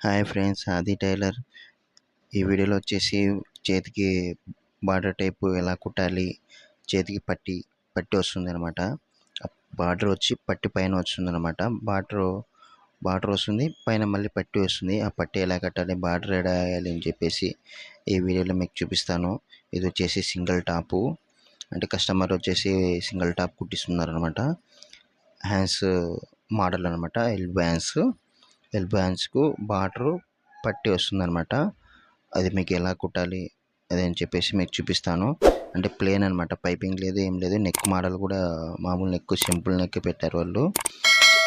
Hi friends ఆది tailor. ఈ వీడియోలో వచ్చేసి చేతికి బార్డర్ టైపు ఎలా కుట్టాలి చేతికి పట్టి పట్టి వస్తుంది అనమాట బార్డర్ వచ్చి పట్టి పైన వస్తుంది అనమాట బార్డర్ బార్డర్ వస్తుంది పైన మళ్ళీ పట్టి వస్తుంది. ఆ పట్టి ఎలా కట్టాలి బార్డర్ ఎలా వేయాలి అని చెప్పేసి ఈ వీడియోలో మీకు చూపిస్తాను. ఇది వచ్చేసి సింగిల్ టాపు. అంటే కస్టమర్ వచ్చేసి సింగిల్ టాప్ కుట్టిస్తున్నారు అనమాట హ్యాండ్స్ మోడల్ అనమాట ఎల్బో హ్యాండ్స్ ఎల్బో హ్యాండ్స్కు బార్డరు పట్టి వస్తుందన్నమాట. అది మీకు ఎలా కుట్టాలి అది అని చెప్పేసి మీకు చూపిస్తాను. అంటే ప్లేన్ అనమాట పైపింగ్ లేదు ఏం లేదు. నెక్ మోడల్ కూడా మామూలు నెక్ సింపుల్ నెక్ పెట్టారు వాళ్ళు.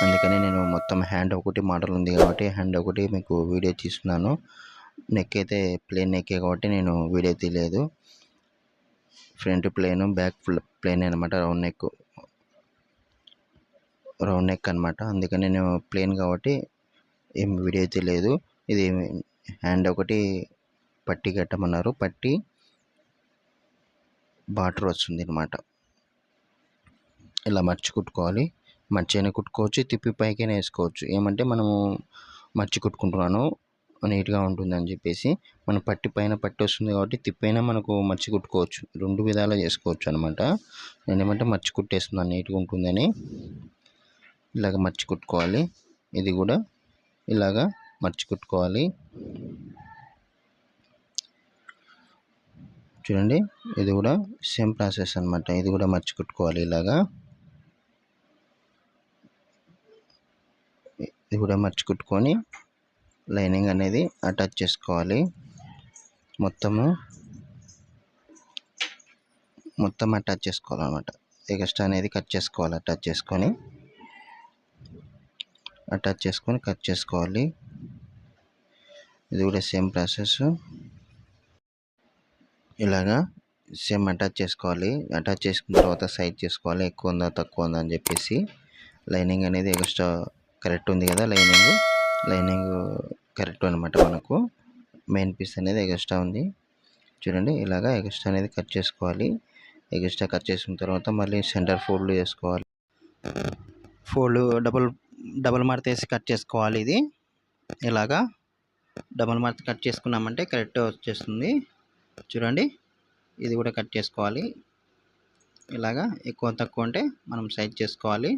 అందుకని నేను మొత్తం హ్యాండ్ ఒకటి మోడల్ ఉంది కాబట్టి హ్యాండ్ ఒకటి మీకు వీడియో తీస్తున్నాను. నెక్ అయితే ప్లేన్ నెక్కే కాబట్టి నేను వీడియో తీయలేదు. ఫ్రంట్ ప్లేను బ్యాక్ ప్లేన్ అనమాట రౌండ్ నెక్. రౌండ్ నెక్ అనమాట అందుకని నేను ప్లేన్ కాబట్టి ఏం వీడియో అయితే లేదు. ఇది హ్యాండ్ ఒకటి పట్టి కట్టమన్నారు. పట్టి బాటర్ వస్తుంది అనమాట ఇలా మర్చి కుట్టుకోవాలి. మర్చి అయినా కుట్టుకోవచ్చు. తిప్పి పైకైనా వేసుకోవచ్చు. ఏమంటే మనము మర్చి కుట్టుకుంటున్నాను. నీట్గా ఉంటుందని చెప్పేసి మన పట్టి పైన పట్టి వస్తుంది కాబట్టి తిప్పైనా మనకు మర్చి కుట్టుకోవచ్చు. రెండు విధాలా చేసుకోవచ్చు అనమాట నేను ఏమంటే మర్చి కుట్టేస్తున్నాను. నీట్గా ఉంటుందని ఇలాగ మర్చి కుట్టుకోవాలి. ఇది కూడా ఇలాగా మర్చి కుట్టుకోవాలి చూడండి ఇది కూడా సేమ్ ప్రాసెస్ అనమాట ఇది కూడా మర్చి కుట్టుకోవాలి ఇలాగా. ఇది కూడా మర్చి కుట్టుకొని లైనింగ్ అనేది అటాచ్ చేసుకోవాలి. మొత్తము మొత్తం అటాచ్ చేసుకోవాలన్నమాట. ఎగస్ట్రా అనేది కట్ చేసుకోవాలి అటాచ్ చేసుకొని. అటాచ్ చేసుకొని కట్ చేసుకోవాలి. ఇది కూడా సేమ్ ప్రాసెస్. ఇలాగా సేమ్ అటాచ్ చేసుకోవాలి. అటాచ్ చేసుకున్న తర్వాత సైడ్ చేసుకోవాలి. ఎక్కువ ఉందా తక్కువ ఉందా అని చెప్పేసి. లైనింగ్ అనేది ఎక్స్ట్రా కరెక్ట్ ఉంది కదా లైనింగ్. లైనింగ్ కరెక్ట్ అనమాట మనకు. మెయిన్ పీస్ అనేది ఎక్స్ట్రా ఉంది. చూడండి ఇలాగా ఎక్స్ట్రా అనేది కట్ చేసుకోవాలి. ఎక్స్ట్రా కట్ చేసుకున్న తర్వాత మళ్ళీ సెంటర్ ఫోల్డ్ చేసుకోవాలి. ఫోల్డ్ డబుల్ డబల్ మార్త్ వేసి కట్ చేసుకోవాలి ఇది. ఇలాగా డబుల్ మార్త్ కట్ చేసుకున్నామంటే కరెక్ట్ వచ్చేస్తుంది. చూడండి ఇది కూడా కట్ చేసుకోవాలి. ఇలాగా ఎక్కువ తక్కువ ఉంటే మనం సైజ్ చేసుకోవాలి.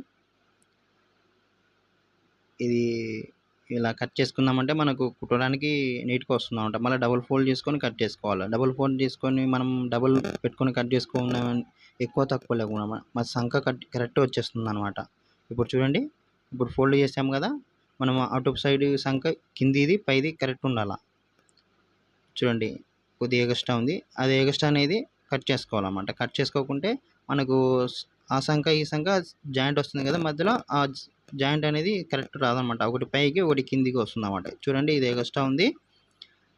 ఇది ఇలా కట్ చేసుకున్నామంటే మనకు కుట్టడానికి నీట్గా వస్తుంది అనమాట మళ్ళీ డబుల్ ఫోల్డ్ చేసుకొని కట్ చేసుకోవాలి. డబుల్ ఫోల్డ్ చేసుకొని మనం డబుల్ పెట్టుకొని కట్ చేసుకున్నాం ఎక్కువ తక్కువ లేకుండా మన సంఖ కట్ కరెక్ట్ వచ్చేస్తుంది అనమాట ఇప్పుడు చూడండి ఇప్పుడు ఫోల్డ్ చేసాం కదా మనం అటు సైడ్ సంఖ కిందిది పైది కరెక్ట్ ఉండాలి? చూడండి కొద్దిగా ఎగస్ట్రా ఉంది. అది ఎగస్ట్రా అనేది కట్ చేసుకోవాలన్నమాట. కట్ చేసుకోకుంటే మనకు ఆ సంఖ ఈ సంఖ జాయింట్ వస్తుంది కదా మధ్యలో ఆ జాయింట్ అనేది కరెక్ట్ రాదనమాట ఒకటి పైకి ఒకటి కిందికి వస్తుంది అనమాట చూడండి ఇది ఎగస్ట్రా ఉంది.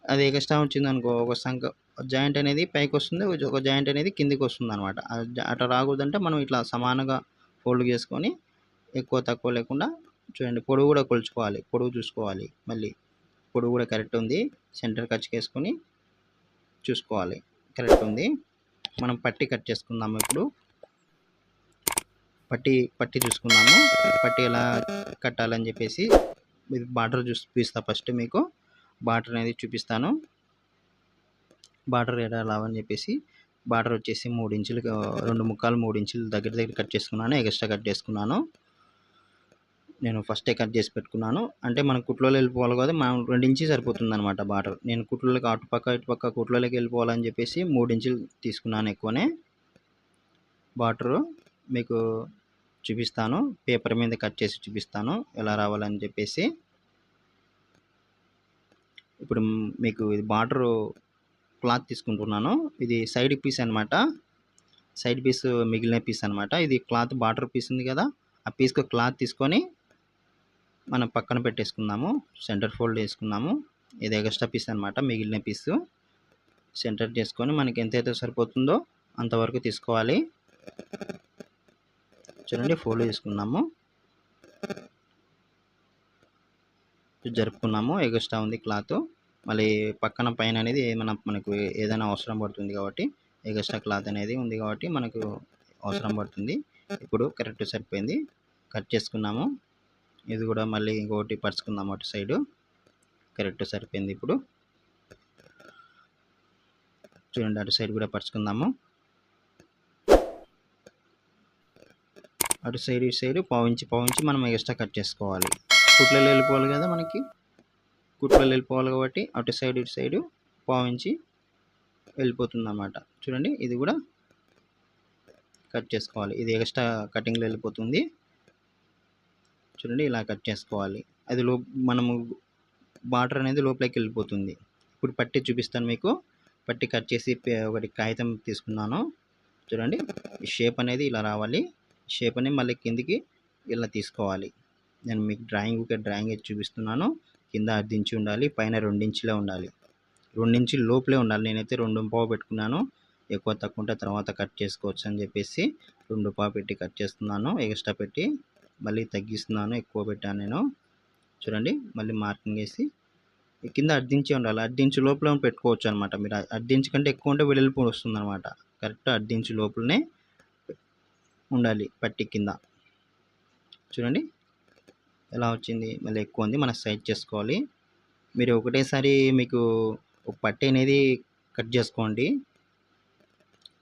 అది ఎగస్ట్రా వచ్చింది అనుకో ఒక సంఖ జాయింట్ అనేది పైకి వస్తుంది ఒక జాయింట్ అనేది కిందికి వస్తుంది అనమాట అట్లా రాకూడదంటే మనం ఇట్లా సమానంగా ఫోల్డ్ చేసుకొని ఎక్కువ తక్కువ లేకుండా చూడండి పొడవు కూడా కొలుచుకోవాలి పొడవు చూసుకోవాలి మళ్ళీ. పొడవు కూడా కరెక్ట్ ఉంది. సెంటర్ కట్ చేసుకొని చూసుకోవాలి. కరెక్ట్ ఉంది. మనం పట్టి కట్ చేసుకుందాము ఇప్పుడు. పట్టి పట్టి చూసుకుందాము. పట్టి ఎలా కట్టాలని చెప్పేసి బార్డర్ చూపిస్తా ఫస్ట్ మీకు. బార్డర్ అనేది చూపిస్తాను. బార్డర్ ఎలా అని చెప్పేసి బార్డర్ వచ్చేసి మూడు ఇంచులు రెండు ముక్కలు మూడు ఇంచులు దగ్గర దగ్గర కట్ చేసుకున్నాను. ఎక్స్ట్రా కట్ చేసుకున్నాను. నేను ఫస్టే కట్ చేసి పెట్టుకున్నాను. అంటే మనం కుట్లలో వెళ్ళిపోవాలి కదా మనం రెండు ఇంచు సరిపోతుంది అనమాట బార్డర్. నేను కుట్లలోకి అటుపక్క ఇటుపక్క కుట్లలోకి వెళ్ళిపోవాలని చెప్పేసి మూడు ఇంచులు తీసుకున్నాను ఎక్కువనే. బార్డరు మీకు చూపిస్తాను. పేపర్ మీద కట్ చేసి చూపిస్తాను ఎలా రావాలని చెప్పేసి. ఇప్పుడు మీకు ఇది బార్డరు క్లాత్ తీసుకుంటున్నాను. ఇది సైడ్ పీస్ అనమాట సైడ్ పీస్ మిగిలిన పీస్ అనమాట ఇది క్లాత్ బార్డర్ పీస్ ఉంది కదా ఆ పీస్కి క్లాత్ తీసుకొని మనం పక్కన పెట్టేసుకుందాము. సెంటర్ ఫోల్డ్ వేసుకుందాము ఇది ఎక్స్ట్రా పీస్ అనమాట మిగిలిన పీస్ సెంటర్ చేసుకొని మనకి ఎంతైతే సరిపోతుందో అంతవరకు తీసుకోవాలి. చూడండి ఫోల్డ్ చేసుకున్నాము జరుపుకున్నాము ఎగస్ట్రా ఉంది క్లాత్ మళ్ళీ పక్కన పైన అనేది ఏమైనా మనకు ఏదైనా అవసరం పడుతుంది కాబట్టి ఎగస్ట్రా క్లాత్ అనేది ఉంది కాబట్టి మనకు అవసరం పడుతుంది. ఇప్పుడు కరెక్ట్ సరిపోయింది. కట్ చేసుకున్నాము. ఇది కూడా మళ్ళీ ఇంకొకటి పరుచుకుందాం అటు సైడు. కరెక్ట్ సరిపోయింది ఇప్పుడు. చూడండి అటు సైడ్ కూడా పరుచుకుందాము. అటు సైడ్ ఇటు సైడ్ పావించి పావించి మనం ఎక్స్ట్రా కట్ చేసుకోవాలి. కుట్లలో వెళ్ళిపోవాలి కదా మనకి. కుట్లలో వెళ్ళిపోవాలి కాబట్టి అటు సైడ్ ఇటు సైడ్ పావించి వెళ్ళిపోతుంది అన్నమాట చూడండి ఇది కూడా కట్ చేసుకోవాలి. ఇది ఎక్స్ట్రా కటింగ్లో వెళ్ళిపోతుంది. చూడండి ఇలా కట్ చేసుకోవాలి. అది లో మనము వాటర్ అనేది లోపలికి వెళ్ళిపోతుంది. ఇప్పుడు పట్టి చూపిస్తాను మీకు. పట్టి కట్ చేసి ఒకటి కాగితం తీసుకున్నాను. చూడండి షేప్ అనేది ఇలా రావాలి. షేప్ అనేది మళ్ళీ కిందికి ఇలా తీసుకోవాలి. నేను మీకు డ్రాయింగ్ ఒక డ్రాయింగ్ చూపిస్తున్నాను. కింద అర్ధించి ఉండాలి పైన రెండించులే ఉండాలి. రెండించి లోపలే ఉండాలి. నేనైతే రెండు పావు పెట్టుకున్నాను. ఎక్కువ తక్కువ ఉంటే తర్వాత కట్ చేసుకోవచ్చు అని చెప్పేసి రెండు పావు పెట్టి కట్ చేస్తున్నాను. ఎక్స్ట్రా పెట్టి మళ్ళీ తగ్గిస్తున్నాను ఎక్కువ పెట్టాను నేను. చూడండి మళ్ళీ మార్కింగ్ వేసి. కింద అడ్డించి ఉండాలి. అడ్డించి లోపల పెట్టుకోవచ్చు అనమాట మీరు అడ్డించి కంటే ఎక్కువ ఉంటే వెడల్పు వస్తుంది అనమాట కరెక్ట్ అడ్డించి లోపలనే ఉండాలి పట్టి కింద. చూడండి ఎలా వచ్చింది? మళ్ళీ ఎక్కువ ఉంది. మనం సైజ్ చేసుకోవాలి. మీరు ఒకటేసారి మీకు ఒక పట్టి అనేది కట్ చేసుకోండి.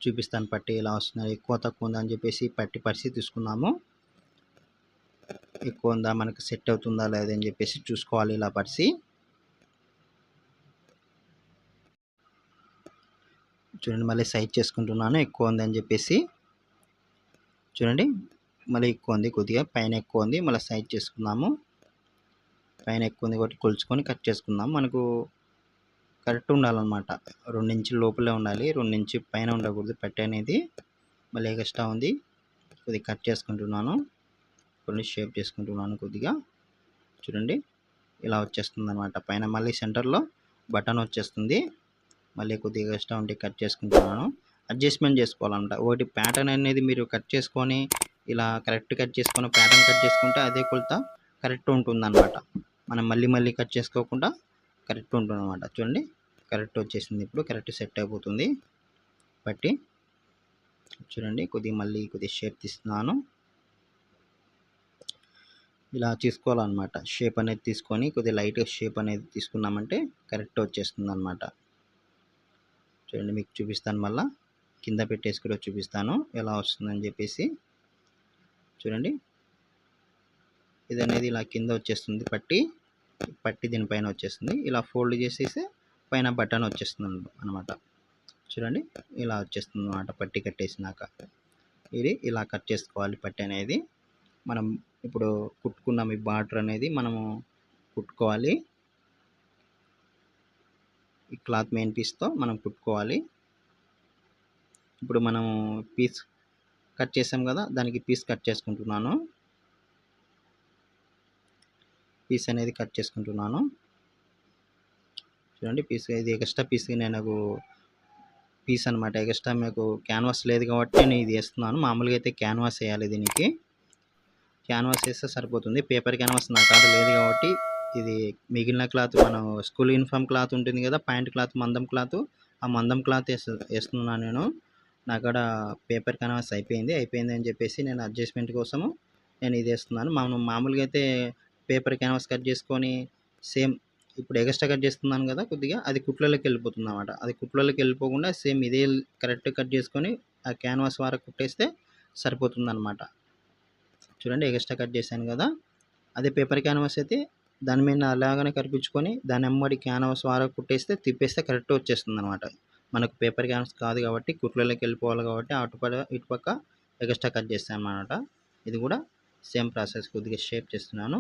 చూపిస్తాను పట్టి ఎలా వస్తుంది. ఎక్కువ తక్కువ ఉందని అని చెప్పేసి పట్టి పరిస్థితి తీసుకున్నాము ఎక్కువ ఉందా మనకు సెట్ అవుతుందా? లేదా? అని చెప్పేసి చూసుకోవాలి ఇలా పరిచి చూడండి మళ్ళీ సైజ్ చేసుకుంటున్నాను. ఎక్కువ ఉంది అని చెప్పేసి. చూడండి మళ్ళీ ఎక్కువ ఉంది కొద్దిగా. పైన ఎక్కువ ఉంది మళ్ళీ సైజ్ చేసుకున్నాము. పైన ఎక్కువ ఉంది కాబట్టి కొలుచుకొని కట్ చేసుకుందాం. మనకు కరెక్ట్ ఉండాలన్నమాట. రెండు ఇంచుల లోపలే ఉండాలి. రెండు పైన ఉండకూడదు. పెట్టనేది అనేది మళ్ళీ ఎక్స్ట్రా ఉంది. కొద్దిగా కట్ చేసుకుంటున్నాను. కొన్ని షేప్ చేసుకుంటున్నాను కొద్దిగా. చూడండి ఇలా వచ్చేస్తుంది అనమాట పైన మళ్ళీ సెంటర్లో బటన్ వచ్చేస్తుంది. మళ్ళీ కొద్దిగా ఎక్స్ట్రా ఉంటే కట్ చేసుకుంటున్నాను. అడ్జస్ట్మెంట్ చేసుకోవాలన్నమాట ఒకటి ప్యాటర్న్ అనేది మీరు కట్ చేసుకొని ఇలా కరెక్ట్ కట్ చేసుకొని ప్యాటర్న్ కట్ చేసుకుంటే అదే కొలత కరెక్ట్ ఉంటుందన్నమాట. మనం మళ్ళీ మళ్ళీ కట్ చేసుకోకుండా కరెక్ట్ ఉంటుంది అనమాట చూడండి కరెక్ట్ వచ్చేసింది ఇప్పుడు కరెక్ట్ సెట్ అయిపోతుంది. బట్టి చూడండి కొద్దిగా మళ్ళీ కొద్దిగా షేప్ తీస్తున్నాను. ఇలా తీసుకోవాలన్నమాట షేప్ అనేది తీసుకొని కొద్దిగా లైట్గా షేప్ అనేది తీసుకున్నామంటే కరెక్ట్ వచ్చేస్తుంది అనమాట చూడండి మీకు చూపిస్తాను మళ్ళీ. కింద పెట్టేసి కూడా చూపిస్తాను ఎలా వస్తుందని చెప్పేసి. చూడండి. ఇది అనేది ఇలా కింద వచ్చేస్తుంది పట్టి. పట్టి దీనిపైన వచ్చేస్తుంది. ఇలా ఫోల్డ్ చేసేసి పైన బటన్ వచ్చేస్తుంది అనమాట చూడండి ఇలా వచ్చేస్తుంది అనమాట పట్టి కట్టేసినాక. ఇది ఇలా కట్ చేసుకోవాలి పట్టి అనేది. మనం ఇప్పుడు కుట్టుకున్నాం ఈ బార్డర్ అనేది మనము కుట్టుకోవాలి. ఈ క్లాత్ మెయిన్ పీస్తో మనం కుట్టుకోవాలి. ఇప్పుడు మనము పీస్ కట్ చేసాం కదా దానికి పీస్ కట్ చేసుకుంటున్నాను. పీస్ అనేది కట్ చేసుకుంటున్నాను. చూడండి పీస్ ఇది ఎక్స్ట్రా పీస్ నేను పీస్ అనమాట ఎక్స్ట్రా మీకు క్యాన్వాస్ లేదు కాబట్టి నేను ఇది వేస్తున్నాను. మామూలుగా అయితే క్యాన్వాస్ వేయాలి దీనికి. క్యాన్వాస్ వేస్తే సరిపోతుంది. పేపర్ క్యాన్వాస్ నా కాడ లేదు కాబట్టి ఇది మిగిలిన క్లాత్ మనం స్కూల్ యూనిఫామ్ క్లాత్ ఉంటుంది కదా ప్యాంట్ క్లాత్ మందం క్లాత్ ఆ మందం క్లాత్ వేస్తున్నాను నేను. నా కాడ పేపర్ క్యాన్వాస్ అయిపోయింది. అయిపోయింది అని చెప్పేసి నేను అడ్జస్ట్మెంట్ కోసము నేను ఇది వేస్తున్నాను. మనం మామూలుగా అయితే పేపర్ క్యాన్వాస్ కట్ చేసుకొని సేమ్ ఇప్పుడు ఎగస్ట్రా కట్ చేస్తున్నాను కదా కొద్దిగా అది కుట్లలోకి వెళ్ళిపోతుంది అనమాట అది కుట్లలోకి వెళ్ళిపోకుండా సేమ్ ఇదే కరెక్ట్ కట్ చేసుకొని ఆ క్యాన్వాస్ వరకు కుట్టేస్తే సరిపోతుంది అనమాట చూడండి ఎగస్ట్రా కట్ చేశాను కదా. అదే పేపర్ క్యాన్వాస్ అయితే దాని మీద అలాగనే కరిపించుకొని దాని అమ్మడి క్యాన్వాస్ వారా కుట్టేస్తే తిప్పేస్తే కరెక్ట్ వచ్చేస్తుంది అనమాట మనకు పేపర్ క్యాన్వాస్ కాదు కాబట్టి కుట్లలోకి వెళ్ళిపోవాలి కాబట్టి అటుపక్క ఇటుపక్క ఎగస్ట్రా కట్ చేస్తాను అనమాట ఇది కూడా సేమ్ ప్రాసెస్ కొద్దిగా షేప్ చేస్తున్నాను.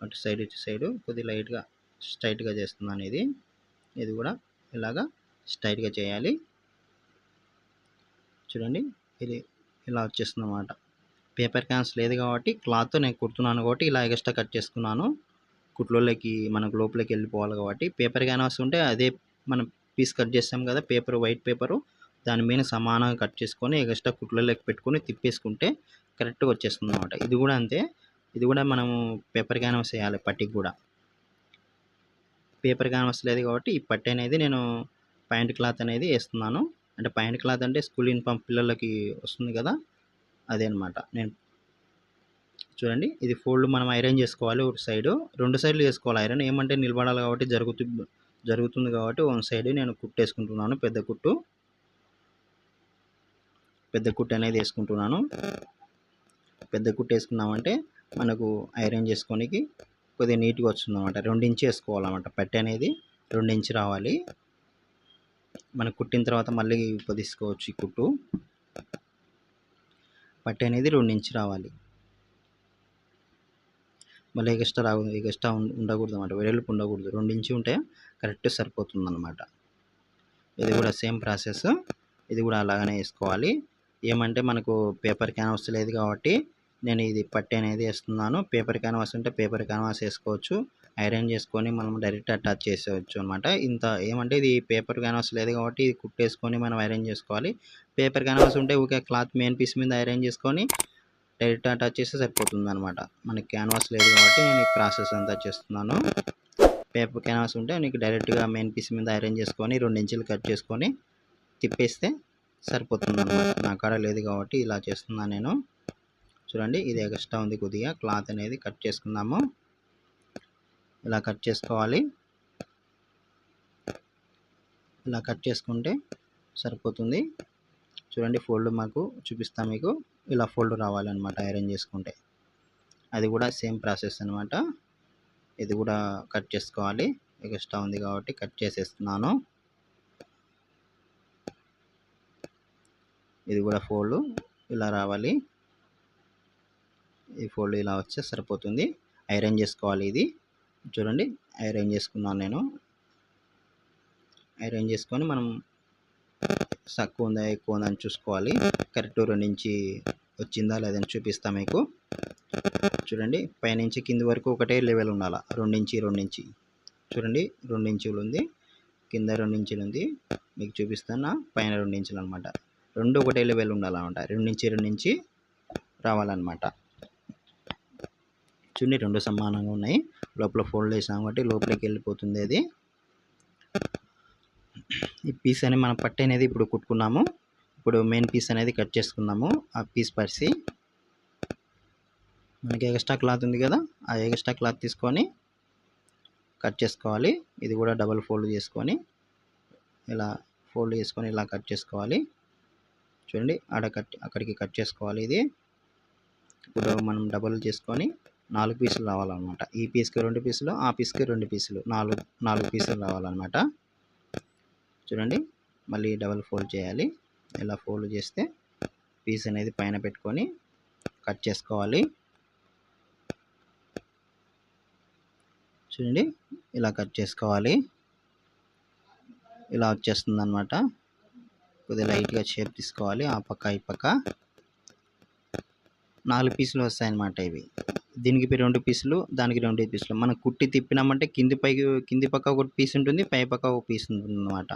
అటు సైడ్ ఇటు సైడ్ కొద్దిగా లైట్గా స్ట్రైట్గా చేస్తున్నాను ఇది. ఇది కూడా ఇలాగా స్ట్రైట్గా చేయాలి. చూడండి ఇది ఇలా వచ్చేస్తుంది అన్నమాట పేపర్ క్యాన్స్ లేదు కాబట్టి క్లాత్ నేను కుడుతున్నాను కాబట్టి ఇలా ఎక్స్ట్రా కట్ చేసుకున్నాను. కుట్లోకి మనకు లోపలికి వెళ్ళిపోవాలి కాబట్టి పేపర్ క్యాన్వాస్ ఉంటే అదే మనం పీస్ కట్ చేస్తాం కదా పేపర్ వైట్ పేపరు దాని మీద సమానంగా కట్ చేసుకొని ఎక్స్ట్రా కుట్లలోకి పెట్టుకొని తిప్పేసుకుంటే కరెక్ట్గా వచ్చేస్తుంది అనమాట ఇది కూడా అంతే. ఇది కూడా మనము పేపర్ క్యాన్వాస్ వేయాలి పట్టికి కూడా. పేపర్ క్యాన్వాస్ లేదు కాబట్టి ఈ పట్టి అనేది నేను ప్యాంట్ క్లాత్ అనేది వేస్తున్నాను. అంటే ప్యాంట్ క్లాత్ అంటే స్కూల్ యూనిఫామ్ పిల్లలకి వస్తుంది కదా అదే అనమాట నేను చూడండి ఇది ఫోల్డ్ మనం ఐరన్ చేసుకోవాలి ఒక సైడు. రెండు సైడ్లు చేసుకోవాలి ఐరన్. ఏమంటే నిలబడాలి కాబట్టి జరుగుతు జరుగుతుంది కాబట్టి వన్ సైడ్ నేను కుట్టేసుకుంటున్నాను పెద్ద కుట్టు. పెద్ద కుట్టు అనేది వేసుకుంటున్నాను. పెద్ద కుట్టు వేసుకున్నామంటే మనకు ఐరన్ చేసుకోనికి కొద్దిగా నీట్గా వస్తుంది అనమాట రెండు ఇంచు వేసుకోవాలన్నమాట పట్టు అనేది రెండు ఇంచు రావాలి. మనకు కుట్టిన తర్వాత మళ్ళీ పొదిసుకోవచ్చు ఈ కుట్టు. పట్టి అనేది రెండు ఇంచు రావాలి. మళ్ళీ ఎగస్ట్రా రాకూడదు ఎగస్ట్రా ఉండకూడదు అనమాట వెడల్పు ఉండకూడదు. రెండు ఇంచు ఉంటే కరెక్ట్ సరిపోతుంది అనమాట ఇది కూడా సేమ్ ప్రాసెస్. ఇది కూడా అలాగనే వేసుకోవాలి. ఏమంటే మనకు పేపర్ క్యాన్వాస్ లేదు కాబట్టి నేను ఇది పట్టి అనేది వేస్తున్నాను. పేపర్ క్యాన్వాస్ ఉంటే పేపర్ క్యాన్వాస్ వేసుకోవచ్చు. ఐరన్ చేసుకొని మనం డైరెక్ట్ అటాచ్ చేసేవచ్చు అనమాట ఇంత ఏమంటే ఇది పేపర్ క్యాన్వాస్ లేదు కాబట్టి ఇది కుట్టేసుకొని మనం ఐరన్ చేసుకోవాలి. పేపర్ క్యాన్వాస్ ఉంటే ఊకే క్లాత్ మెయిన్ పీస్ మీద అరేంజ్ చేసుకొని డైరెక్ట్ అటాచ్ చేస్తే సరిపోతుంది అనమాట మనకి క్యాన్వాస్ లేదు కాబట్టి నేను ఈ ప్రాసెస్ అంతా చేస్తున్నాను. పేపర్ క్యాన్వాస్ ఉంటే నీకు డైరెక్ట్గా మెయిన్ పీస్ మీద అరేంజ్ చేసుకొని రెండు ఇంచులు కట్ చేసుకొని తిప్పేస్తే సరిపోతుంది అనమాట నా కాడ లేదు కాబట్టి ఇలా చేస్తున్నాను నేను. చూడండి ఇది ఎక్స్ట్రా ఉంది కొద్దిగా. క్లాత్ అనేది కట్ చేసుకుందాము. ఇలా కట్ చేసుకోవాలి. ఇలా కట్ చేసుకుంటే సరిపోతుంది. చూడండి ఫోల్డ్ మాకు చూపిస్తాం మీకు. ఇలా ఫోల్డ్ రావాలన్నమాట ఐరన్ చేసుకుంటే. అది కూడా సేమ్ ప్రాసెస్ అనమాట ఇది కూడా కట్ చేసుకోవాలి. ఎక్స్ట్రా ఉంది కాబట్టి కట్ చేసేస్తున్నాను. ఇది కూడా ఫోల్డ్ ఇలా రావాలి. ఈ ఫోల్డ్ ఇలా వచ్చే సరిపోతుంది. ఐరన్ చేసుకోవాలి ఇది. చూడండి ఐరన్ చేసుకున్నాను నేను. ఐరన్ చేసుకొని మనం తక్కువ ఉందా ఎక్కువ ఉందా అని చూసుకోవాలి. కరెక్ట్ రెండు నుంచి వచ్చిందా లేదని చూపిస్తా మీకు. చూడండి పైనుంచి కింది వరకు ఒకటే లెవెల్ ఉండాలి. రెండించి రెండించి చూడండి రెండు ఇంచులు ఉంది. కింద రెండించులు ఉంది. మీకు చూపిస్తున్నా పైన రెండించులు అనమాట రెండు ఒకటే లెవెల్ ఉండాలన్నమాట. రెండించి రెండించి రెండు నుంచి రావాలన్నమాట. చూడండి రెండు సమానంగా ఉన్నాయి. లోపల ఫోల్డ్ చేసాం కాబట్టి లోపలికి వెళ్ళిపోతుంది అది. ఈ పీస్ అనేది మనం పట్టు అనేది ఇప్పుడు కుట్టుకున్నాము. ఇప్పుడు మెయిన్ పీస్ అనేది కట్ చేసుకుందాము. ఆ పీస్ పరిసి మనకి ఎగస్ట్రా క్లాత్ ఉంది కదా ఆ ఎగస్ట్రా క్లాత్ తీసుకొని కట్ చేసుకోవాలి. ఇది కూడా డబల్ ఫోల్డ్ చేసుకొని ఇలా ఫోల్డ్ చేసుకొని ఇలా కట్ చేసుకోవాలి. చూడండి ఆడ కట్ అక్కడికి కట్ చేసుకోవాలి ఇది. ఇప్పుడు మనం డబల్ చేసుకొని నాలుగు పీసులు రావాలన్నమాట. ఈ పీస్కి రెండు పీసులు ఆ పీస్కి రెండు పీసులు నాలుగు నాలుగు పీసులు రావాలన్నమాట. చూడండి. మళ్ళీ డబల్ ఫోల్డ్ చేయాలి. ఇలా ఫోల్డ్ చేస్తే పీస్ అనేది పైన పెట్టుకొని కట్ చేసుకోవాలి. చూడండి. ఇలా కట్ చేసుకోవాలి. ఇలా వచ్చేస్తుంది అనమాట కొద్దిగా లైట్గా షేప్ తీసుకోవాలి. ఆ పక్క ఈ పక్క. నాలుగు పీసులు వస్తాయన్నమాట ఇవి. దీనికి రెండు పీసులు దానికి రెండు పీసులు మనం కుట్టి తిప్పినామంటే కింది పైకి కింది పక్క ఒక పీస్ ఉంటుంది పై పక్క ఒక పీస్ ఉంటుంది అనమాట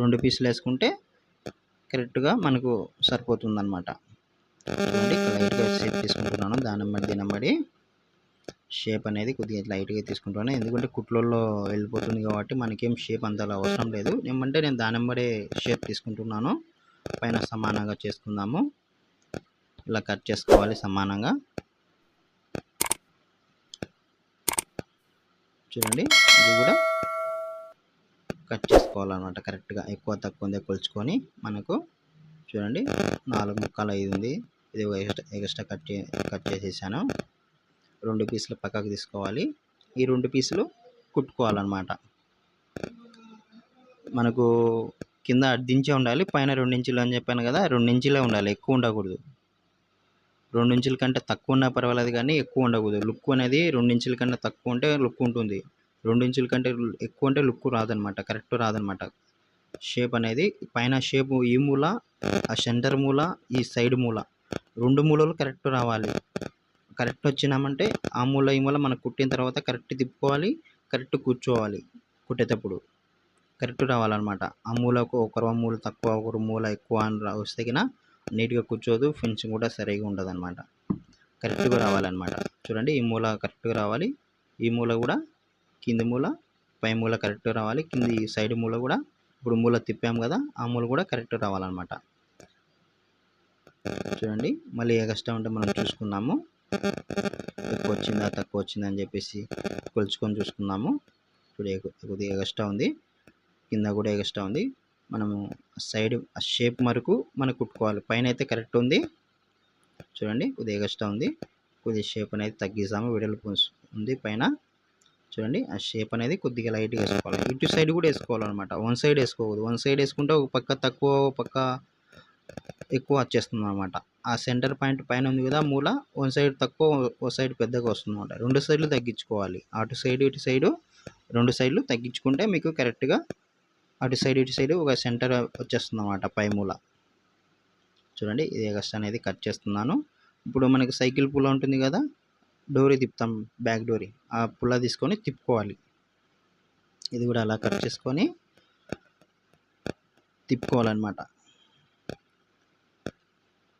రెండు పీసులు వేసుకుంటే కరెక్ట్గా మనకు సరిపోతుంది అనమాట చూడండి లైట్గా షేప్ తీసుకుంటున్నాను. దాని బట్టి షేప్ అనేది కొద్దిగా లైట్గా తీసుకుంటాను ఎందుకంటే కుట్లలో వెళ్ళిపోతుంది కాబట్టి మనకేం షేప్ అంతలా అవసరం లేదు. ఏమంటే నేను దాని షేప్ తీసుకుంటున్నాను. పైన సమానంగా చేసుకుందాము. ఇలా కట్ చేసుకోవాలి సమానంగా. చూడండి ఇది కూడా కట్ చేసుకోవాలన్నమాట కరెక్ట్గా. ఎక్కువ తక్కువ ఉంది కొలుచుకొని మనకు చూడండి నాలుగు ముక్కలు ఐదు ఉంది ఇది ఎక్స్ట్రా ఎక్స్ట్రా కట్ చే కట్ చేసేసాను. రెండు పీసులు పక్కకు తీసుకోవాలి. ఈ రెండు పీసులు కుట్టుకోవాలన్నమాట. మనకు కింద దించే ఉండాలి పైన రెండించులు అని చెప్పాను కదా రెండించులే ఉండాలి ఎక్కువ ఉండకూడదు. రెండించుల కంటే తక్కువ ఉన్నా పర్వాలేదు కానీ ఎక్కువ ఉండకూడదు. లుక్ అనేది రెండించుల కంటే తక్కువ ఉంటే లుక్ ఉంటుంది. రెండు ఇంచుల కంటే ఎక్కువ అంటే లుక్ రాదనమాట కరెక్ట్ రాదనమాట. షేప్ అనేది పైన షేప్ ఈ మూల ఆ సెంటర్ మూల ఈ సైడ్ మూల. రెండు మూలలు కరెక్ట్ రావాలి. కరెక్ట్ వచ్చినామంటే ఆ మూల ఈ మూల మనం కుట్టిన తర్వాత కరెక్ట్ తిప్పుకోవాలి కరెక్ట్ కూర్చోవాలి కుట్టేటప్పుడు. కరెక్ట్ రావాలన్నమాట ఆ మూలకు ఒకరు మూల తక్కువ ఒకరు మూల ఎక్కువ అని రా- వస్తే కన్నా నీట్గా కూర్చోదు ఫినిషింగ్ కూడా సరిగా ఉండదు అనమాట కరెక్ట్గా రావాలన్నమాట చూడండి ఈ మూల కరెక్ట్గా రావాలి. ఈ మూల కూడా కింది మూల పై మూల కరెక్ట్గా రావాలి. కింది సైడ్ మూల కూడా ఇప్పుడు మూల తిప్పాము కదా ఆ మూల కూడా కరెక్ట్ రావాలన్నమాట. చూడండి మళ్ళీ ఎగస్ట్రా ఉంటే మనం చూసుకున్నాము. ఎక్కువ వచ్చిందా తక్కువ వచ్చిందా అని చెప్పేసి కొలుచుకొని చూసుకున్నాము. ఇప్పుడు కొద్దిగా ఎగస్ట్రా ఉంది. కింద కూడా ఎగస్ట్రా ఉంది. మనము సైడ్ ఆ షేప్ వరకు మనం కుట్టుకోవాలి. పైన అయితే కరెక్ట్ ఉంది. చూడండి కొద్దిగా ఎగస్ట్రా ఉంది. కొద్దిగా షేప్ అనేది తగ్గిస్తాము. వెడల్పు ఉంది పైన. చూడండి. ఆ షేప్ అనేది కొద్దిగా లైట్గా వేసుకోవాలి. ఇటు సైడ్ కూడా వేసుకోవాలన్నమాట. వన్ సైడ్ వేసుకోవద్దు వన్ సైడ్ వేసుకుంటే ఒక పక్క తక్కువ పక్క ఎక్కువ వచ్చేస్తుంది అనమాట ఆ సెంటర్ పాయింట్ పైన ఉంది కదా మూల వన్ సైడ్ తక్కువ ఒక సైడ్ పెద్దగా వస్తుంది అనమాట రెండు సైడ్లు తగ్గించుకోవాలి. అటు సైడ్ ఇటు సైడు రెండు సైడ్లు తగ్గించుకుంటే మీకు కరెక్ట్గా అటు సైడ్ ఇటు సైడ్ ఒక సెంటర్ వచ్చేస్తుంది అనమాట పై మూల. చూడండి. ఇది ఎగస్ట్ అనేది కట్ చేస్తున్నాను. ఇప్పుడు మనకి సైకిల్ పూల ఉంటుంది కదా డోరీ తిప్పుతాం బ్యాక్ డోరీ. ఆ పుల్ల తీసుకొని తిప్పుకోవాలి. ఇది కూడా అలా కట్ చేసుకొని తిప్పుకోవాలన్నమాట.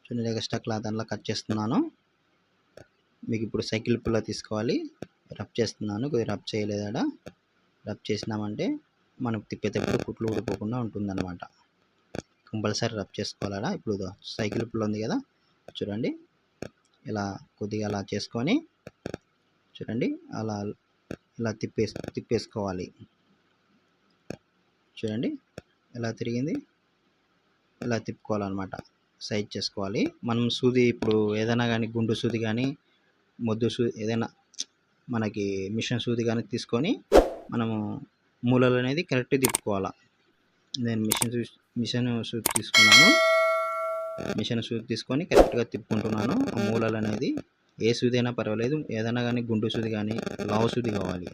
చూడండి ఎక్స్ట్రా క్లాత్ అలా కట్ చేస్తున్నాను. మీకు ఇప్పుడు సైకిల్ పుల్ల తీసుకోవాలి. రబ్ చేస్తున్నాను. కొద్దిగా రబ్ చేయలేదా రబ్ చేసినామంటే మనం తిప్పేటప్పుడు కుట్లు ఊడిపోకుండా ఉంటుందన్నమాట. కంపల్సరీ రబ్ చేసుకోవాలా ఇప్పుడు సైకిల్ పుల్ల ఉంది కదా. చూడండి. ఇలా కొద్దిగా అలా చేసుకొని చూడండి అలా ఇలా తిప్పేస్ తిప్పేసుకోవాలి. చూడండి ఎలా తిరిగింది? ఇలా తిప్పుకోవాలన్నమాట. సైజ్ చేసుకోవాలి. మనం సూది ఇప్పుడు ఏదైనా కానీ గుండు సూది కానీ మొద్దు సూది ఏదైనా మనకి మిషన్ సూది కానీ తీసుకొని మనము మూలలు అనేది కరెక్ట్ తిప్పుకోవాలి. నేను మిషన్ మిషన్ సూది తీసుకున్నాను. మిషన్ సూది తీసుకొని కరెక్ట్గా తిప్పుకుంటున్నాను. ఆ మూలలు అనేది ఏ సూది అయినా పర్వాలేదు. ఏదైనా కానీ గుండు సూది కానీ లావు సూది కావాలి.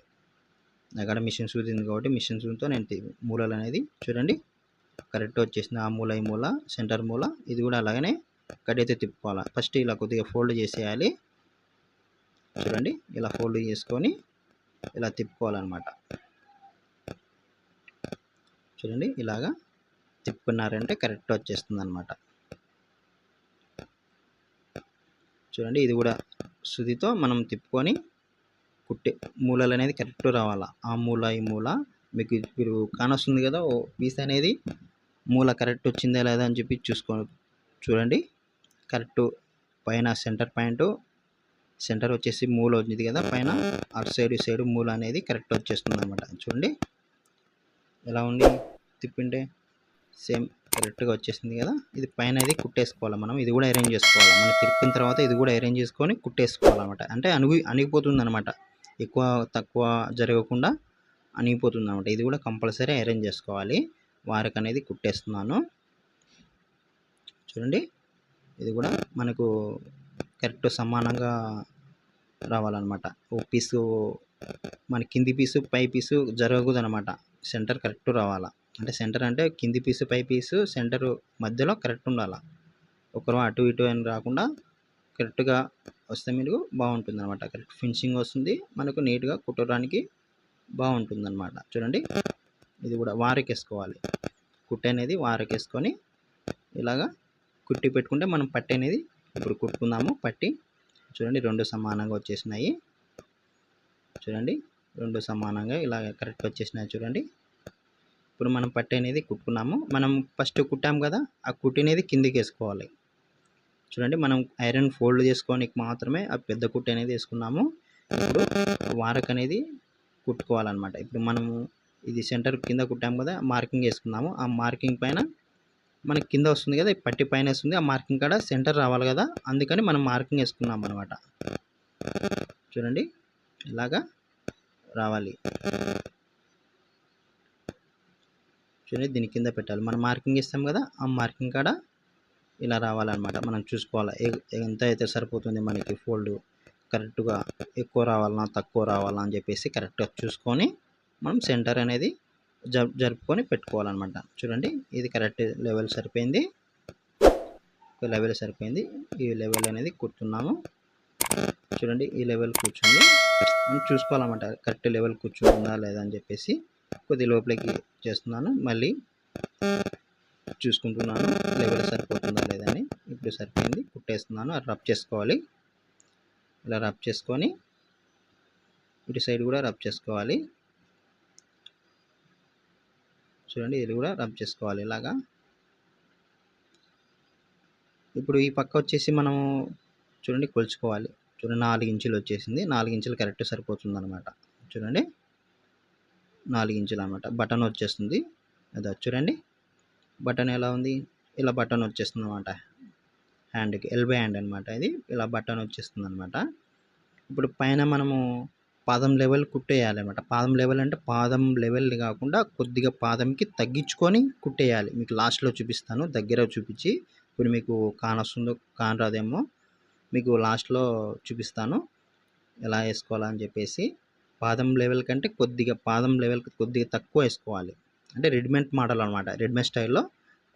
అక్కడ మిషన్ సూది ఉంది కాబట్టి మిషన్ సూదితో నేను మూలలు అనేది చూడండి. కరెక్ట్ వచ్చేసింది. ఆ మూల ఈ మూల సెంటర్ మూల. ఇది కూడా అలాగనే కట్టయితే తిప్పుకోవాలి. ఫస్ట్ ఇలా కొద్దిగా ఫోల్డ్ చేసేయాలి. చూడండి. ఇలా ఫోల్డ్ చేసుకొని ఇలా తిప్పుకోవాలన్నమాట. చూడండి. ఇలాగా తిప్పుకున్నారంటే కరెక్ట్ వచ్చేస్తుంది అనమాట చూడండి ఇది కూడా సుదితో మనం తిప్పుకొని కుట్టే మూలలు అనేది కరెక్ట్ రావాలా. ఆ మూల ఈ మూల మీకు మీరు కానొస్తుంది కదా ఓ పీస్ అనేది మూల కరెక్ట్ వచ్చిందా లేదా అని చెప్పి చూసుకో చూడండి. కరెక్ట్ పైన సెంటర్ పాయింట్ సెంటర్ వచ్చేసి మూల వచ్చింది కదా పైన అటు సైడ్ సైడ్ మూల అనేది కరెక్ట్ వచ్చేస్తుంది అనమాట చూడండి ఎలా ఉంది? తిప్పింటే సేమ్ కరెక్ట్గా వచ్చేసింది కదా? ఇది పైన ఇది కుట్టేసుకోవాలి మనం. ఇది కూడా అరేంజ్ చేసుకోవాలి. మనం తిప్పిన తర్వాత ఇది కూడా అరేంజ్ చేసుకొని కుట్టేసుకోవాలన్నమాట. అంటే అణుగు అణిగిపోతుంది అనమాట ఎక్కువ తక్కువ జరగకుండా అణిగిపోతుంది అనమాట ఇది కూడా కంపల్సరీ అరేంజ్ చేసుకోవాలి. వారికి అనేది కుట్టేస్తున్నాను. చూడండి. ఇది కూడా మనకు కరెక్ట్ సమానంగా రావాలన్నమాట. ఓ పీసు మన కింది పీసు పై పీసు జరగకూడదు అనమాట సెంటర్ కరెక్ట్ రావాలా? అంటే సెంటర్ అంటే కింది పీసు పై పీసు సెంటర్ మధ్యలో కరెక్ట్ ఉండాలి? ఒకరు అటు ఇటు అని రాకుండా కరెక్ట్గా వస్తే మీరు బాగుంటుంది అనమాట కరెక్ట్ ఫినిషింగ్ వస్తుంది. మనకు నీట్గా కుట్టడానికి బాగుంటుంది అనమాట చూడండి. ఇది కూడా వారకేసుకోవాలి. కుట్ట అనేది వారకేసుకొని ఇలాగా కుట్టి పెట్టుకుంటే మనం పట్టి అనేది ఇప్పుడు కుట్టుకుందాము. పట్టి చూడండి రెండు సమానంగా వచ్చేసినాయి. చూడండి. రెండు సమానంగా ఇలా కరెక్ట్ వచ్చేసినాయి చూడండి. ఇప్పుడు మనం పట్టి అనేది కుట్టుకున్నాము. మనం ఫస్ట్ కుట్టాము కదా ఆ కుట్టి అనేది కిందికి వేసుకోవాలి. చూడండి మనం ఐరన్ ఫోల్డ్ చేసుకోనికి మాత్రమే ఆ పెద్ద కుట్టి అనేది వేసుకున్నాము. ఇప్పుడు వారక్ అనేది కుట్టుకోవాలన్నమాట. ఇప్పుడు మనము ఇది సెంటర్ కింద కుట్టాము కదా మార్కింగ్ వేసుకున్నాము. ఆ మార్కింగ్ పైన మనకి కింద వస్తుంది కదా పట్టి పైన వస్తుంది. ఆ మార్కింగ్ కాడ సెంటర్ రావాలి కదా అందుకని మనం మార్కింగ్ వేసుకున్నాం అనమాట చూడండి ఇలాగా రావాలి. చూడండి దీని కింద పెట్టాలి. మనం మార్కింగ్ ఇస్తాం కదా ఆ మార్కింగ్ కాడ ఇలా రావాలన్నమాట. మనం చూసుకోవాలి. ఎంత అయితే సరిపోతుంది మనకి ఫోల్డ్ కరెక్ట్గా ఎక్కువ రావాలన్నా తక్కువ రావాలన్నా అని చెప్పేసి కరెక్ట్గా చూసుకొని మనం సెంటర్ అనేది జ జరుపుకొని పెట్టుకోవాలన్నమాట. చూడండి ఇది కరెక్ట్ లెవెల్ సరిపోయింది. ఒక లెవెల్ సరిపోయింది. ఈ లెవెల్ అనేది కూర్చున్నాము చూడండి ఈ లెవెల్ కూర్చుంది. మనం చూసుకోవాలన్నమాట. కరెక్ట్ లెవెల్ కూర్చుంటుందా లేదా అని చెప్పేసి. కొద్ది లోపలికి చేస్తున్నాను. మళ్ళీ చూసుకుంటున్నాను. లెవెల్ సరిపోతుందా లేదని ఇప్పుడు సరిపోయింది. కుట్టేస్తున్నాను. రబ్ చేసుకోవాలి. ఇలా రబ్ చేసుకొని ఇటు సైడ్ కూడా రబ్ చేసుకోవాలి. చూడండి ఇది కూడా రబ్ చేసుకోవాలి ఇలాగా. ఇప్పుడు ఈ పక్క వచ్చేసి మనము చూడండి కొలుచుకోవాలి. చూడండి నాలుగు ఇంచులు వచ్చేసింది. నాలుగు ఇంచులు కరెక్ట్ సరిపోతుంది అనమాట చూడండి. నాలుగు ఇంచులు అనమాట బటన్ వచ్చేస్తుంది. అది చూడండి. బటన్ ఎలా ఉంది? ఇలా బటన్ వచ్చేస్తుంది అనమాట హ్యాండ్కి ఎల్బో హ్యాండ్ అనమాట ఇది. ఇలా బటన్ వచ్చేస్తుంది అనమాట ఇప్పుడు పైన మనము పాదం లెవెల్ కుట్టేయాలి అనమాట పాదం లెవెల్ అంటే పాదం లెవెల్ కాకుండా కొద్దిగా పాదంకి తగ్గించుకొని కుట్టేయాలి. మీకు లాస్ట్లో చూపిస్తాను. దగ్గర చూపించి. ఇప్పుడు మీకు కానొస్తుందో కానరాదేమో మీకు లాస్ట్లో చూపిస్తాను. ఎలా వేసుకోవాలని చెప్పేసి. పాదం లెవెల్ కంటే కొద్దిగా పాదం లెవెల్కి కొద్దిగా తక్కువ వేసుకోవాలి. అంటే రెడీమేడ్ మోడల్ అనమాట రెడీమేడ్ స్టైల్లో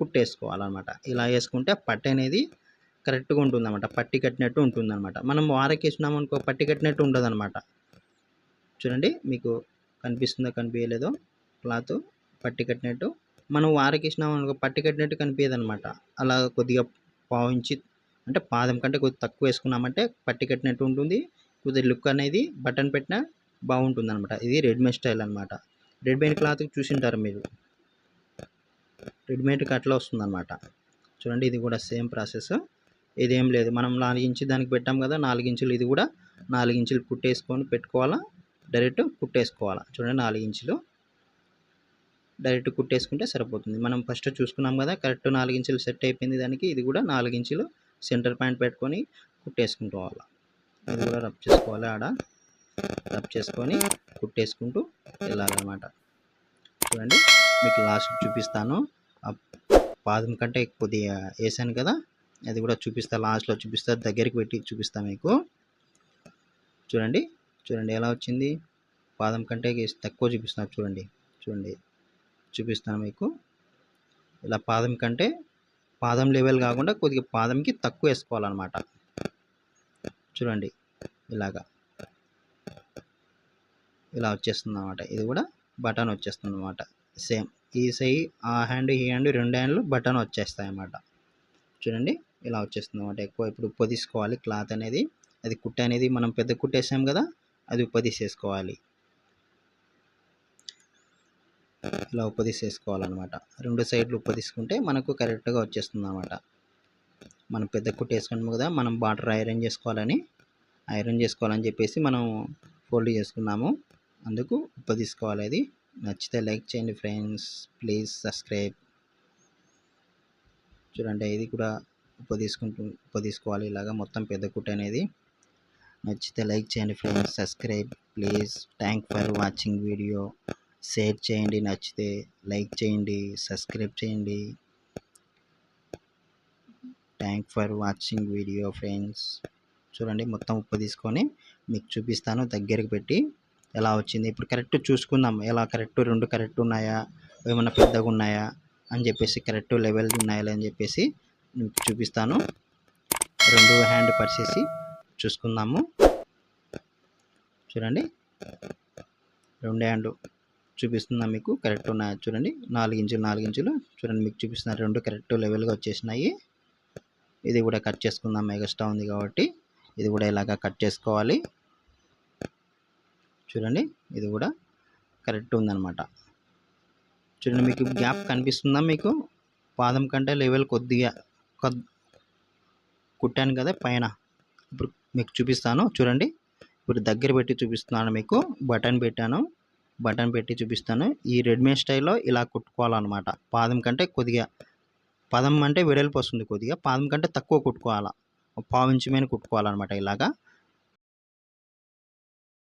కుట్టేసుకోవాలన్నమాట ఇలా వేసుకుంటే పట్టు అనేది కరెక్ట్గా ఉంటుంది అనమాట పట్టి కట్టినట్టు ఉంటుంది అనమాట మనం వారకేసినాం అనుకో పట్టి కట్టినట్టు ఉండదన్నమాట చూడండి మీకు కనిపిస్తుందో కనిపించలేదో క్లాత్ పట్టి కట్టినట్టు. మనం వారకేసినాం అనుకో పట్టి కట్టినట్టు కనిపించదు అనమాట అలా కొద్దిగా పావించి అంటే పాదం కంటే కొద్దిగా తక్కువ వేసుకున్నామంటే పట్టి కట్టినట్టు ఉంటుంది. కొద్దిగా లుక్ అనేది బటన్ పెట్టిన బాగుంటుంది అనమాట ఇది రెడీమేడ్ స్టైల్ అనమాట రెడీమేడ్ క్లాత్ చూసింటారు మీరు? రెడీమేడ్ కట్లా వస్తుంది అనమాట చూడండి ఇది కూడా సేమ్ ప్రాసెస్. ఇదేం లేదు. మనం నాలుగు ఇంచు దానికి పెట్టాం కదా నాలుగు ఇంచులు ఇది కూడా నాలుగు ఇంచులు కుట్టేసుకొని పెట్టుకోవాలా? డైరెక్ట్ కుట్టేసుకోవాలా? చూడండి నాలుగు ఇంచులు డైరెక్ట్ కుట్టేసుకుంటే సరిపోతుంది. మనం ఫస్ట్ చూసుకున్నాం కదా కరెక్ట్ నాలుగు ఇంచులు సెట్ అయిపోయింది దానికి. ఇది కూడా నాలుగు ఇంచులు సెంటర్ పాయింట్ పెట్టుకొని కుట్టేసుకుంటూ ఇది కూడా రబ్ చేసుకోవాలి ఆడ. రబ్ చేసుకొని కుట్టేసుకుంటూ వెళ్ళాలన్నమాట. చూడండి మీకు లాస్ట్ చూపిస్తాను. ఆ పాదం కంటే కొద్దిగా వేసాను కదా అది కూడా చూపిస్తా లాస్ట్లో చూపిస్తా దగ్గరికి పెట్టి చూపిస్తా మీకు. చూడండి చూడండి ఎలా వచ్చింది. పాదం కంటే తక్కువ చూపిస్తున్నా చూడండి చూడండి. చూపిస్తాను మీకు. ఇలా పాదం కంటే పాదం లెవెల్ కాకుండా కొద్దిగా పాదంకి తక్కువ వేసుకోవాలన్నమాట. చూడండి ఇలాగా. ఇలా వచ్చేస్తుంది అనమాట ఇది కూడా బటన్ వచ్చేస్తుంది అనమాట సేమ్ ఈ సై ఆ హ్యాండ్ ఈ హ్యాండ్ రెండు హ్యాండ్లు బటన్ వచ్చేస్తాయి అన్నమాట చూడండి ఇలా వచ్చేస్తుంది అనమాట ఎక్కువ ఇప్పుడు పొదీసుకోవాలి క్లాత్ అనేది. అది కుట్ట అనేది మనం పెద్ద కుట్టేసాం కదా అది ఉపదీసేసుకోవాలి ఇలా ఉపదీసేసుకోవాలన్నమాట రెండు సైడ్లు ఉపదీసుకుంటే మనకు కరెక్ట్గా వచ్చేస్తుంది అనమాట మనం పెద్ద కుట్టు వేసుకున్నాము కదా మనం బాటర్ ఐరన్ చేసుకోవాలని ఐరన్ చేసుకోవాలని చెప్పేసి మనం ఫోల్డ్ చేసుకున్నాము. అందుకు ఉప్పు తీసుకోవాలి. అది నచ్చితే లైక్ చేయండి ఫ్రెండ్స్. Please subscribe. చూడండి ఇది కూడా ఉప్పు తీసుకుంటు ఉప్పు తీసుకోవాలి. ఇలాగా మొత్తం పెద్ద కుట్ట అనేది. నచ్చితే లైక్ చేయండి friends. Subscribe. Please thank for watching video. Share చేయండి. నచ్చితే లైక్ చేయండి. సబ్స్క్రైబ్ చేయండి. Thank for watching video friends. చూడండి మొత్తం ఉప్పు తీసుకొని మీకు చూపిస్తాను. దగ్గరికి పెట్టి ఎలా వచ్చింది? ఇప్పుడు కరెక్ట్ చూసుకుందాం. ఎలా కరెక్ట్ రెండు కరెక్ట్ ఉన్నాయా? ఏమైనా పెద్దగా ఉన్నాయా? అని చెప్పేసి కరెక్ట్ లెవెల్ ఉన్నాయా అని చెప్పేసి మీకు చూపిస్తాను. రెండు హ్యాండ్ పరిచేసి చూసుకుందాము. చూడండి. రెండు హ్యాండ్ చూపిస్తున్నా మీకు? కరెక్ట్ ఉన్నాయా? చూడండి. నాలుగు ఇంచులు నాలుగు ఇంచులు. చూడండి మీకు చూపిస్తున్న రెండు కరెక్ట్ లెవెల్గా వచ్చేసినాయి. ఇది కూడా కట్ చేసుకుందాం. ఎగస్ట్రా ఉంది కాబట్టి. ఇది కూడా ఇలాగా కట్ చేసుకోవాలి. చూడండి ఇది కూడా కరెక్ట్ ఉందన్నమాట. చూడండి మీకు గ్యాప్ కనిపిస్తుందా మీకు? పాదం కంటే లెవెల్ కొద్దిగా కొద్ది కుట్టాను కదా పైన. ఇప్పుడు మీకు చూపిస్తాను చూడండి. ఇప్పుడు దగ్గర పెట్టి చూపిస్తున్నాను మీకు బటన్ పెట్టాను. బటన్ పెట్టి చూపిస్తాను. ఈ రెడ్మేడ్ స్టైల్లో ఇలా కుట్టుకోవాలన్నమాట. పాదం కంటే కొద్దిగా పదం అంటే వెడల్పు వస్తుంది కొద్దిగా పాదం కంటే తక్కువ కుట్టుకోవాలా. పావు ఇంచు మీద కుట్టుకోవాలన్నమాట ఇలాగా.